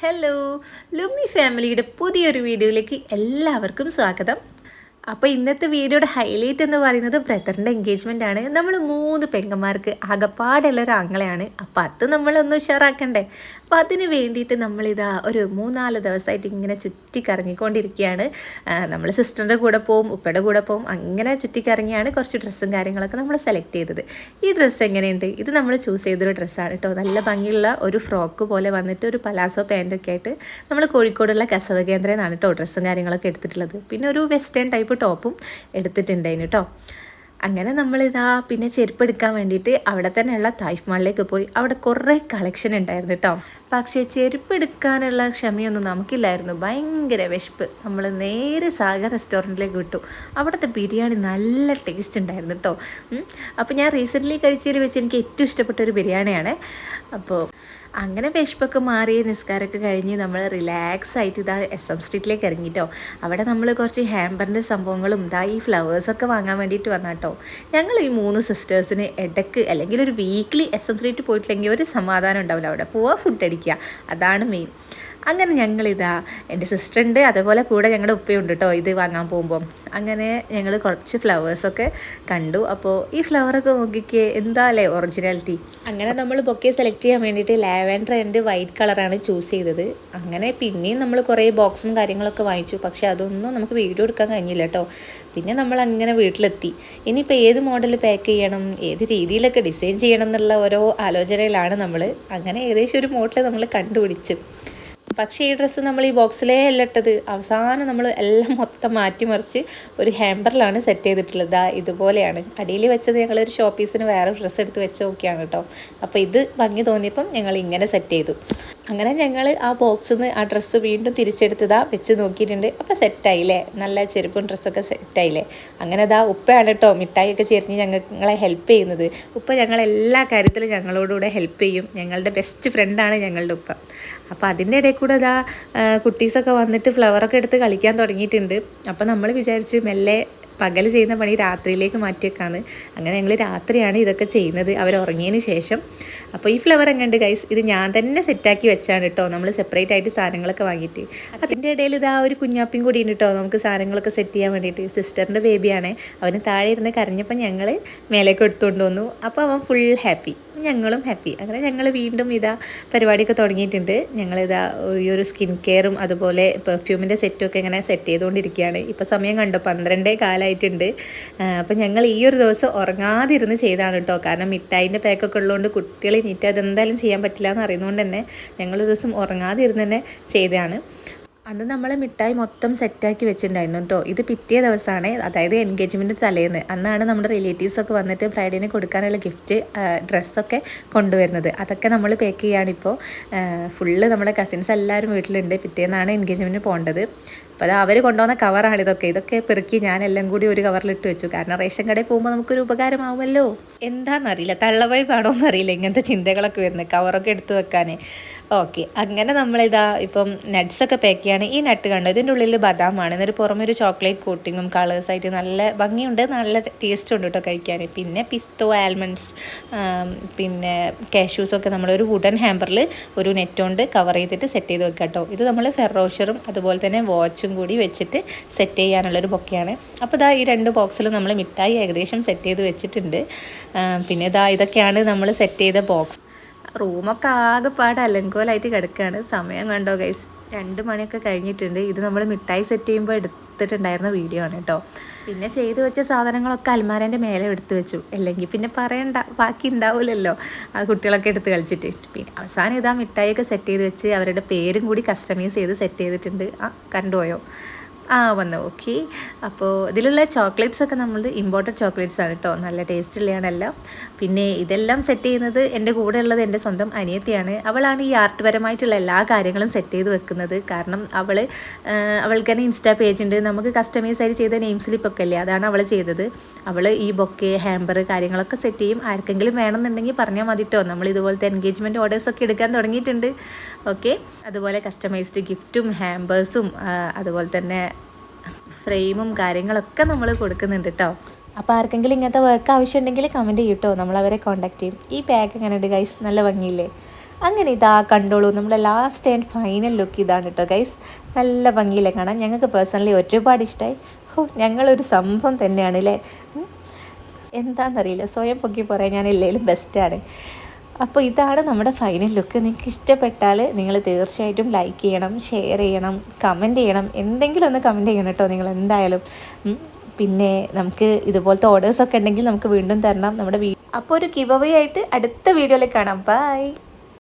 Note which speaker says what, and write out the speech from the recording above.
Speaker 1: Hello ലുമ്മി ഫാമിലിയുടെ പുതിയൊരു വീഡിയോയിലേക്ക് എല്ലാവർക്കും സ്വാഗതം. അപ്പോൾ ഇന്നത്തെ വീഡിയോയുടെ ഹൈലൈറ്റ് എന്ന് പറയുന്നത് ബ്രദറിന്റെ എൻഗേജ്മെന്റ് ആണ്. നമ്മൾ മൂന്ന് പെങ്ങന്മാർക്ക് ആകപ്പാടുള്ള ഒരു ആങ്ങളെയാണ്. അപ്പോൾ അത് നമ്മളൊന്ന് ഉഷാറാക്കണ്ടേ? അപ്പോൾ അതിന് വേണ്ടിയിട്ട് നമ്മളിതാ ഒരു മൂന്നാൽ ദിവസമായിട്ട് ഇങ്ങനെ ചുറ്റി കറങ്ങിക്കൊണ്ടിരിക്കുകയാണ് നമ്മൾ സിസ്റ്ററിന്റെ കൂടെ പോവും ഉപ്പയുടെ കൂടെ പോവും അങ്ങനെ ചുറ്റി കറങ്ങിയാണ് കുറച്ച് ഡ്രസ്സും കാര്യങ്ങളൊക്കെ നമ്മൾ സെലക്ട് ചെയ്തത്. ഈ ഡ്രസ്സ് എങ്ങനെയുണ്ട്? ഇത് നമ്മൾ ചൂസ് ചെയ്തൊരു ഡ്രസ്സാണ് കേട്ടോ. നല്ല ഭംഗിയുള്ള ഒരു ഫ്രോക്ക് പോലെ വന്നിട്ട് ഒരു പലാസോ പാന്റൊക്കെ ആയിട്ട് നമ്മൾ കോഴിക്കോടുള്ള കസവ കേന്ദ്രയിൽ നിന്നാണ് കേട്ടോ ഡ്രസ്സും കാര്യങ്ങളൊക്കെ എടുത്തിട്ടുള്ളത്. പിന്നെ ഒരു വെസ്റ്റേൺ ടൈപ്പ് ടോപ്പും എടുത്തിട്ടുണ്ടായിരുന്നു കേട്ടോ. അങ്ങനെ നമ്മളിതാ പിന്നെ ചെരുപ്പ് എടുക്കാൻ വേണ്ടിയിട്ട് അവിടെ തന്നെയുള്ള തായ്ഫ് പോയി. അവിടെ കുറേ കളക്ഷൻ ഉണ്ടായിരുന്നു കേട്ടോ പക്ഷേ ചെരുപ്പ് എടുക്കാനുള്ള ക്ഷമയൊന്നും നമുക്കില്ലായിരുന്നു. ഭയങ്കര വിശപ്പ്. നമ്മൾ നേരെ സാഗർ റെസ്റ്റോറന്റിലേക്ക് വിട്ടു. അവിടുത്തെ ബിരിയാണി നല്ല ടേസ്റ്റ് ഉണ്ടായിരുന്നു കേട്ടോ അപ്പോൾ ഞാൻ റീസെന്റ്ലി കഴിച്ചതിൽ വെച്ച് എനിക്ക് ഏറ്റവും ഇഷ്ടപ്പെട്ട ഒരു ബിരിയാണിയാണ്. അപ്പോൾ അങ്ങനെ വിശപ്പൊക്കെ മാറി നിസ്കാരമൊക്കെ കഴിഞ്ഞ് നമ്മൾ റിലാക്സ് ആയിട്ട് ഇതാ എസ് എം സ്ട്രീറ്റിലേക്ക് ഇറങ്ങിട്ടോ. അവിടെ നമ്മൾ കുറച്ച് ഹാമ്പറിന്റെ സംഭവങ്ങളും ഇതാ ഈ ഫ്ലവേഴ്സൊക്കെ വാങ്ങാൻ വേണ്ടിയിട്ട് വന്നാട്ടോ ഞങ്ങൾ ഈ മൂന്ന് സിസ്റ്റേഴ്സിന് ഇടയ്ക്ക് അല്ലെങ്കിൽ ഒരു വീക്ക്ലി എസ് എം സ്ട്രീറ്റ് പോയിട്ടില്ലെങ്കിൽ ഒരു സമാധാനം ഉണ്ടാവില്ല അവിടെ. പോവാ ഫുഡ് അടിക്കുക. അതാണ് മെയിൻ അങ്ങനെ ഞങ്ങളിതാ എന്റെ സിസ്റ്റർ ഉണ്ട് അതേപോലെ കൂടെ ഞങ്ങളുടെ ഉപ്പയുണ്ട് കേട്ടോ ഇത് വാങ്ങാൻ പോകുമ്പോൾ അങ്ങനെ ഞങ്ങൾ കുറച്ച് ഫ്ലവേഴ്സൊക്കെ കണ്ടു. അപ്പോൾ ഈ ഫ്ലവറൊക്കെ നോക്കിക്കേ എന്താ അല്ലേ ഒറിജിനാലിറ്റി അങ്ങനെ നമ്മൾ ബൊക്കെ സെലക്ട് ചെയ്യാൻ വേണ്ടിയിട്ട് ലാവൻഡർ ആൻഡ് വൈറ്റ് കളറാണ് ചൂസ് ചെയ്തത്. അങ്ങനെ പിന്നെയും നമ്മൾ കുറേ ബോക്സും കാര്യങ്ങളൊക്കെ വാങ്ങിച്ചു. പക്ഷേ അതൊന്നും നമുക്ക് വീഡിയോ എടുക്കാൻ കഴിഞ്ഞില്ല കേട്ടോ പിന്നെ നമ്മൾ അങ്ങനെ വീട്ടിലെത്തി. ഇനിയിപ്പോൾ ഏത് മോഡൽ പാക്ക് ചെയ്യണം ഏത് രീതിയിലൊക്കെ ഡിസൈൻ ചെയ്യണം എന്നുള്ള ഓരോ ആലോചനയിലാണ് നമ്മൾ അങ്ങനെ ഏകദേശം ഒരു മോഡൽ നമ്മൾ കണ്ടുപിടിച്ചു. പക്ഷേ ഈ ഡ്രസ്സ് നമ്മൾ ഈ ബോക്സിലേ അല്ല ഇട്ടത്. അവസാനം നമ്മൾ എല്ലാം മൊത്തം മാറ്റിമറിച്ച് ഒരു ഹാമ്പറിലാണ് സെറ്റ് ചെയ്തിട്ടുള്ളത്. ദാ ഇതുപോലെയാണ്. അടിയിൽ വെച്ചത് ഞങ്ങളൊരു ഷോപ്പീസിന് വേറെ ഡ്രസ്സ് എടുത്ത് വെച്ച് നോക്കിയാണ് കേട്ടോ. അപ്പോൾ ഇത് ഭംഗി തോന്നിയപ്പം ഞങ്ങൾ ഇങ്ങനെ സെറ്റ് ചെയ്തു. അങ്ങനെ ഞങ്ങൾ ആ ബോക്സിൽ നിന്ന് ആ ഡ്രസ്സ് വീണ്ടും തിരിച്ചെടുത്തതാ വെച്ച് നോക്കിയിട്ടുണ്ട്. അപ്പോൾ സെറ്റായില്ലേ? നല്ല ചെരുപ്പും ഡ്രസ്സൊക്കെ സെറ്റായില്ലേ? അങ്ങനെ അതാ ഉപ്പയാണ് കേട്ടോ മിഠായിയൊക്കെ ചേർന്ന് ഞങ്ങളെ ഹെൽപ്പ് ചെയ്യുന്നത്. ഉപ്പ ഞങ്ങൾ എല്ലാ കാര്യത്തിലും ഞങ്ങളോടുകൂടെ ഹെൽപ്പ് ചെയ്യും. ഞങ്ങളുടെ ബെസ്റ്റ് ഫ്രണ്ടാണ് ഞങ്ങളുടെ ഉപ്പ. അപ്പോൾ അതിന്റെ ഇടയിൽ കൂടെ അതാ കുട്ടീസൊക്കെ വന്നിട്ട് ഫ്ലവറൊക്കെ എടുത്ത് കളിക്കാൻ തുടങ്ങിയിട്ടുണ്ട്. അപ്പോൾ നമ്മൾ വിചാരിച്ച് മെല്ലെ പകൽ ചെയ്യുന്ന പണി രാത്രിയിലേക്ക് മാറ്റിയേക്കാണ്. അങ്ങനെ ഞങ്ങൾ രാത്രിയാണ് ഇതൊക്കെ ചെയ്യുന്നത്. അവർ ഉറങ്ങിയതിന് ശേഷം അപ്പോൾ ഈ ഫ്ലവർ എങ്ങനെയുണ്ട് ഗൈസ് ഇത് ഞാൻ തന്നെ സെറ്റാക്കി വെച്ചാണ് കേട്ടോ നമ്മൾ സെപ്പറേറ്റ് ആയിട്ട് സാധനങ്ങളൊക്കെ വാങ്ങിയിട്ട്. അതിന്റെ ഇടയിൽ ഇതാ ഒരു കുഞ്ഞാപ്പിയും കൂടി ഉണ്ട് കേട്ടോ നമുക്ക് സാധനങ്ങളൊക്കെ സെറ്റ് ചെയ്യാൻ വേണ്ടിയിട്ട്. സിസ്റ്ററിന്റെ ബേബിയാണ് അവന് താഴെ ഇരുന്ന് കരഞ്ഞപ്പോൾ ഞങ്ങൾ മേലേക്ക് എടുത്തുകൊണ്ട് വന്നു. അപ്പോൾ അവൻ ഫുൾ ഹാപ്പി ഞങ്ങളും ഹാപ്പി അങ്ങനെ ഞങ്ങൾ വീണ്ടും ഇതാ പരിപാടിയൊക്കെ തുടങ്ങിയിട്ടുണ്ട്. ഞങ്ങളിതാ ഈ ഒരു സ്കിൻ കെയറും അതുപോലെ പെർഫ്യൂമിന്റെ സെറ്റും ഒക്കെ ഇങ്ങനെ സെറ്റ് ചെയ്തുകൊണ്ടിരിക്കുകയാണ്. ഇപ്പോൾ സമയം കണ്ടോ? പന്ത്രണ്ടേ കാലമായിട്ടുണ്ട് അപ്പോൾ ഞങ്ങൾ ഈ ഒരു ദിവസം ഉറങ്ങാതിരുന്ന് ചെയ്താണ് കേട്ടോ കാരണം മിഠായിന്റെ പാക്കൊക്കെ ഉള്ളതുകൊണ്ട് കുട്ടികൾ നീറ്റ് അതെന്തായാലും ചെയ്യാൻ പറ്റില്ല എന്ന് അറിയുന്നതുകൊണ്ട് തന്നെ ഞങ്ങളൊരു ദിവസം ഉറങ്ങാതിരുന്ന് തന്നെ ചെയ്തതാണ്. അന്ന് നമ്മൾ മിഠായി മൊത്തം സെറ്റാക്കി വെച്ചിട്ടുണ്ടായിരുന്നു കേട്ടോ. ഇത് പിറ്റേ ദിവസമാണ് അതായത് എൻഗേജ്മെന്റ് തലേന്ന്. അന്നാണ് നമ്മുടെ റിലേറ്റീവ്സൊക്കെ വന്നിട്ട് ബ്രൈഡിന് കൊടുക്കാനുള്ള ഗിഫ്റ്റ് ഡ്രസ്സൊക്കെ കൊണ്ടുവരുന്നത്. അതൊക്കെ നമ്മൾ പാക്ക് ചെയ്യുകയാണിപ്പോൾ ഫുള്ള് നമ്മുടെ കസിൻസ് എല്ലാവരും വീട്ടിലുണ്ട്. പിറ്റേന്നാണ് എൻഗേജ്മെന്റ് പോകേണ്ടത് അപ്പോൾ അവർ കൊണ്ടുവന്ന കവറാണ് ഇതൊക്കെ. ഇതൊക്കെ പെറുക്കി ഞാൻ എല്ലാം കൂടി ഒരു കവറിലിട്ട് വെച്ചു. കാരണം റേഷൻ കടയിൽ പോകുമ്പോൾ നമുക്കൊരു ഉപകാരമാവുമല്ലോ. എന്താണെന്നറിയില്ല തള്ളവൈ പാടോ എന്നറിയില്ല ഇങ്ങനത്തെ ചിന്തകളൊക്കെ വരുന്നത്. കവറൊക്കെ എടുത്തു വെക്കാൻ ഓക്കെ. അങ്ങനെ നമ്മളിതാ ഇപ്പം നട്ട്സൊക്കെ പാക്ക് ചെയ്യാണ്. ഈ നട്ട് കണ്ടോ? ഇതിന്റെ ഉള്ളിൽ ബദാമാണ്. എന്നിട്ട് പുറമെ ഒരു ചോക്ലേറ്റ് കോട്ടിങ്ങും കളേഴ്സായിട്ട് നല്ല ഭംഗിയുണ്ട്. നല്ല ടേസ്റ്റ് ഉണ്ട് കേട്ടോ കഴിക്കാൻ. പിന്നെ പിസ്തോ ആൽമണ്ട്സ് പിന്നെ കാഷ്യൂസൊക്കെ നമ്മളൊരു വുഡൻ ഹാമ്പറിൽ ഒരു നെറ്റ് കൊണ്ട് കവർ ചെയ്തിട്ട് സെറ്റ് ചെയ്ത് വെക്കാം കേട്ടോ ഇത് നമ്മൾ ഫെറോഷറും അതുപോലെ തന്നെ വാച്ചും കൂടി വെച്ചിട്ട് സെറ്റ് ചെയ്യാനുള്ളൊരു ബൊക്കെയാണ് അപ്പോൾ ഇതാ ഈ രണ്ട് ബോക്സിലും നമ്മൾ മിഠായി ഏകദേശം സെറ്റ് ചെയ്ത് വെച്ചിട്ടുണ്ട്. പിന്നെ ഇതാ ഇതൊക്കെയാണ് നമ്മൾ സെറ്റ് ചെയ്ത ബോക്സ് റൂമൊക്കെ ആകെപ്പാട് അലങ്കോലായിട്ട് കിടക്കുകയാണ് സമയം കണ്ടോ ഗൈസ് രണ്ട് മണിയൊക്കെ കഴിഞ്ഞിട്ടുണ്ട്. ഇത് നമ്മൾ മിഠായി സെറ്റ് ചെയ്യുമ്പോൾ എടുത്തിട്ടുണ്ടായിരുന്ന വീഡിയോ ആണ് കേട്ടോ പിന്നെ ചെയ്തു വെച്ച സാധനങ്ങളൊക്കെ അൽമാരേന്റെ മേലെ എടുത്തു വെച്ചു. അല്ലെങ്കിൽ പിന്നെ പറയണ്ട ബാക്കി ഉണ്ടാവില്ലല്ലോ ആ കുട്ടികളൊക്കെ എടുത്ത് കളിച്ചിട്ട്. പിന്നെ അവസാനം ഇതാ മിഠായിയൊക്കെ സെറ്റ് ചെയ്ത് വെച്ച് അവരുടെ പേരും കൂടി കസ്റ്റമൈസ് ചെയ്ത് സെറ്റ് ചെയ്തിട്ടുണ്ട്. ആ കണ്ടുപോയോ ആ വന്നു. ഓക്കെ അപ്പോൾ ഇതിലുള്ള ചോക്ലേറ്റ്സ് ഒക്കെ നമ്മൾ ഇമ്പോർട്ടഡ് ചോക്ലേറ്റ്സ് ആണ് കേട്ടോ നല്ല ടേസ്റ്റ് ഉള്ളതാണെല്ലാം പിന്നെ ഇതെല്ലാം സെറ്റ് ചെയ്യുന്നത് എന്റെ കൂടെ ഉള്ളത് എന്റെ സ്വന്തം അനിയത്തിയാണ്. അവളാണ് ഈ ആർട്ട് പരമായിട്ടുള്ള എല്ലാ കാര്യങ്ങളും സെറ്റ് ചെയ്ത് വെക്കുന്നത്. കാരണം അവൾ അവൾക്ക് തന്നെ ഇൻസ്റ്റാ പേജ് ഉണ്ട്. നമുക്ക് കസ്റ്റമൈസ് ആയിട്ട് ചെയ്ത നെയിം സ്ലിപ്പൊക്കെ അല്ലേ? അതാണ് അവൾ ചെയ്തത്. അവൾ ഈ ബൊക്കെ ഹാമ്പർ കാര്യങ്ങളൊക്കെ സെറ്റ് ചെയ്യും. ആർക്കെങ്കിലും വേണമെന്നുണ്ടെങ്കിൽ പറഞ്ഞാൽ മതി കേട്ടോ നമ്മൾ ഇതുപോലത്തെ എൻഗേജ്മെന്റ് ഓർഡേഴ്സൊക്കെ എടുക്കാൻ തുടങ്ങിയിട്ടുണ്ട്. ഓക്കെ അതുപോലെ കസ്റ്റമൈസ്ഡ് ഗിഫ്റ്റും ഹാമ്പേഴ്സും അതുപോലെ തന്നെ ഫ്രെയിമും കാര്യങ്ങളൊക്കെ നമ്മൾ കൊടുക്കുന്നുണ്ട് കേട്ടോ അപ്പോൾ ആർക്കെങ്കിലും ഇങ്ങനത്തെ വർക്ക് ആവശ്യമുണ്ടെങ്കിൽ കമന്റ് ചെയ്യട്ടോ. നമ്മൾ അവരെ കോൺടാക്ട് ചെയ്യും. ഈ ബാഗ് എങ്ങനെയുണ്ട് ഗൈസ് നല്ല ഭംഗിയില്ലേ? അങ്ങനെ ഇതാ കണ്ടോളൂ. നമ്മുടെ ലാസ്റ്റ് ആൻഡ് ഫൈനൽ ലുക്ക് ഇതാണ് കേട്ടോ ഗൈസ് നല്ല ഭംഗിയിലെ കാണാൻ? ഞങ്ങൾക്ക് പേഴ്സണലി ഒരുപാട് ഇഷ്ടമായി ഹോ ഞങ്ങളൊരു സംഭവം തന്നെയാണ് അല്ലേ. എന്താണെന്നറിയില്ല സ്വയം പൊക്കി പറയാൻ ഞാൻ എല്ലാവരും ബെസ്റ്റാണ് അപ്പോൾ ഇതാണ് നമ്മുടെ ഫൈനൽ ലുക്ക് നിങ്ങൾക്ക് ഇഷ്ടപ്പെട്ടാൽ നിങ്ങൾ തീർച്ചയായിട്ടും ലൈക്ക് ചെയ്യണം ഷെയർ ചെയ്യണം കമന്റ് ചെയ്യണം. എന്തെങ്കിലും ഒന്ന് കമന്റ് ചെയ്യണം കേട്ടോ നിങ്ങൾ എന്തായാലും. പിന്നെ നമുക്ക് ഇതുപോലത്തെ ഓർഡേഴ്സൊക്കെ ഉണ്ടെങ്കിൽ നമുക്ക് വീണ്ടും തരണം. നമ്മുടെ വീ അപ്പോൾ ഒരു ഗിവ് അവേ ആയിട്ട് അടുത്ത വീഡിയോയിൽ കാണാം. ബൈ